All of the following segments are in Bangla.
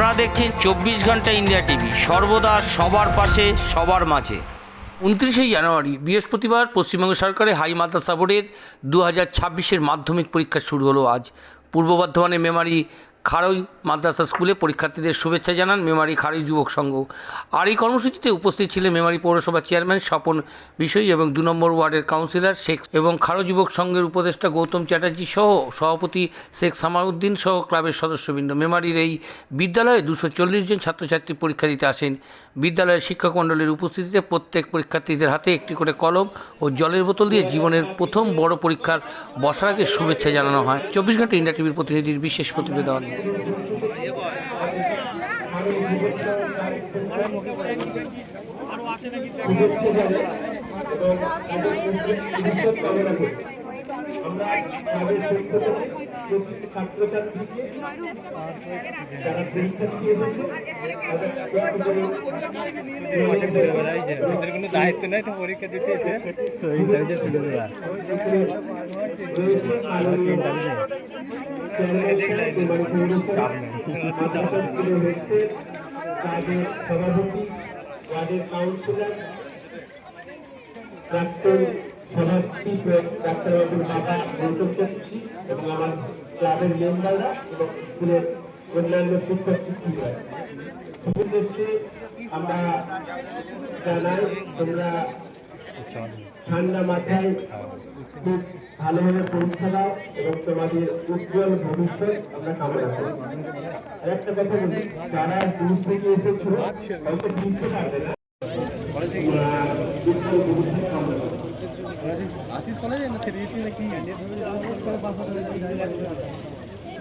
আপনারা দেখছেন চব্বিশ ঘণ্টা ইন্ডিয়া টিভি। সর্বদা সবার পাশে, সবার মাঝে। উনত্রিশে জানুয়ারি, বৃহস্পতিবার পশ্চিমবঙ্গ সরকারের হাই মাদ্রাসা বোর্ডের দু হাজার ছাব্বিশের মাধ্যমিক পরীক্ষা শুরু হলো আজ। পূর্ব বর্ধমানের মেমারি খারই মাদ্রাসা স্কুলে পরীক্ষার্থীদের শুভেচ্ছা জানান মেমারি খারই যুবক সংঘ। আর এই কর্মসূচিতে উপস্থিত ছিলেন মেমারি পৌরসভার চেয়ারম্যান স্বপন বিষয় এবং দু নম্বর ওয়ার্ডের কাউন্সিলর শেখ এবং খারো যুবক সংঘের উপদেষ্টা গৌতম চ্যাটার্জি সহ সভাপতি শেখ সামাউদ্দিন সহ ক্লাবের সদস্যবৃন্দ। মেমারির এই বিদ্যালয়ে দুশো চল্লিশ জন ছাত্রছাত্রী পরীক্ষা দিতে আসেন। বিদ্যালয়ের শিক্ষক মণ্ডলীর উপস্থিতিতে প্রত্যেক পরীক্ষার্থীদের হাতে একটি করে কলম ও জলের বোতল দিয়ে জীবনের প্রথম বড় পরীক্ষার বসার আগে শুভেচ্ছা জানানো হয়। চব্বিশ ঘণ্টা ইন্ডিয়া টিভির প্রতিনিধির বিশেষ প্রতিবেদন। কোনো দায়িত্ব নাই তো পরীক্ষা দিতে এসে তাদের সভাপতি ওয়ার্ডের কাউন্সিলর প্রাক্তন সভাপতি ডাক্তারবাবুর বাবা গৌতম চ্যাটার্জি এবং আমার ক্লাবের মেম্বাররা এবং স্কুলের অন্যান্য শিক্ষক শিক্ষিকা উদ্দেশ্যে আমরা জানাই তোমরা ঠান্ডা মাথায় খুব ভালোভাবে পরীক্ষা দাও এবং তোমাদের উজ্জ্বল ভবিষ্যৎ আমরা কামনা করি। একটা কথা বলি, যারা দূর থেকে এসেছ হয়তো বুঝতে পারবে না। উজ্জ্বল ভবিষ্যৎ আছিস কলেজে না ছেড়ে দিয়েছিস নাকি?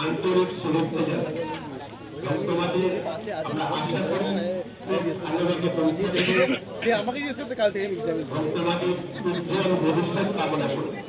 আন্তরিক শুভেচ্ছা জানাই সে আমাকে জিজ্ঞেস করছে কাল থেকে ভবিষ্যৎ কামনা করি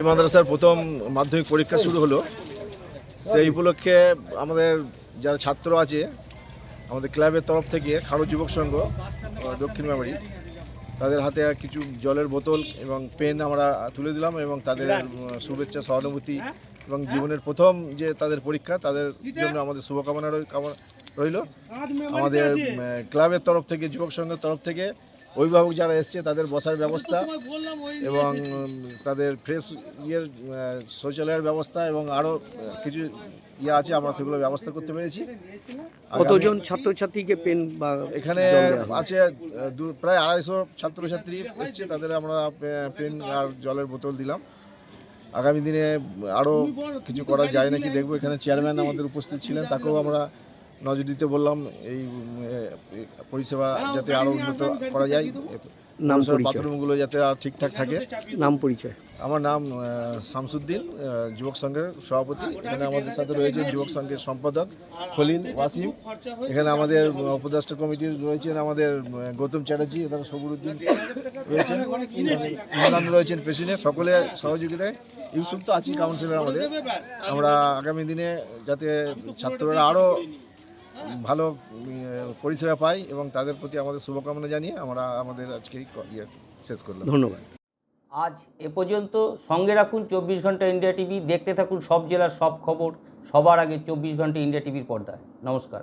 মাদ্রাসার প্রথম মাধ্যমিক পরীক্ষা শুরু হলো। সেই উপলক্ষে আমাদের যারা ছাত্র আছে আমাদের ক্লাবের তরফ থেকে খারো যুবক সংঘ দক্ষিণ মেমারি তাদের হাতে কিছু জলের বোতল এবং পেন আমরা তুলে দিলাম এবং তাদের শুভেচ্ছা সহানুভূতি এবং জীবনের প্রথম যে তাদের পরীক্ষা তাদের জন্য আমাদের শুভকামনা রই- কামনা রইল। আমাদের ক্লাবের তরফ থেকে যুবক সংঘের তরফ থেকে অভিভাবক যারা এসছে তাদের বসার ব্যবস্থা এবং তাদের ফ্রেশ ইয়ের শৌচালয়ের ব্যবস্থা এবং আরও কিছু ইয়ে আছে আমরা সেগুলো ব্যবস্থা করতে পেরেছি। কতজন ছাত্রছাত্রীকে পেন বা এখানে আছে দু- প্রায় আড়াইশো ছাত্রছাত্রী এসছে তাদের আমরা পেন আর জলের বোতল দিলাম। আগামী দিনে আরও কিছু করা যায় নাকি দেখব এখানে চেয়ারম্যান আমাদের উপস্থিত ছিলেন তাকেও আমরা নজর দিতে বললাম এই পরিষেবা যাতে আরও উন্নত করা যায় নাম। বাথরুমগুলো যাতে আর ঠিকঠাক থাকে। নাম পরিচয়। আমার নাম শামসুদ্দিন যুবক সংঘের সভাপতি। এখানে আমাদের সাথে রয়েছে যুবক সংঘের সম্পাদক খলিল ওয়াসিম। এখানে আমাদের উপদেষ্টা কমিটির রয়েছেন আমাদের গৌতম চ্যাটার্জি এখানে সবুরুদ্দিন রয়েছেন। ইমরান রয়েছেন প্রেসিডেন্ট সকলে সহযোগিতায়। ইউসুফ তো আছি কাউন্সিলর আমাদের। আমরা আগামী দিনে যাতে ছাত্ররা আরও ভালো পরিষেবা পাই এবং তাদের প্রতি আমাদের শুভকামনা জানিয়ে আমরা আমাদের আজকে ইয়ে শেষ করলাম। ধন্যবাদ। আজ এ পর্যন্ত সঙ্গে রাখুন চব্বিশ ঘণ্টা ইন্ডিয়া টিভি। দেখতে থাকুন সব জেলার সব খবর সবার আগে চব্বিশ ঘণ্টা ইন্ডিয়া টিভির পর্দায়। নমস্কার।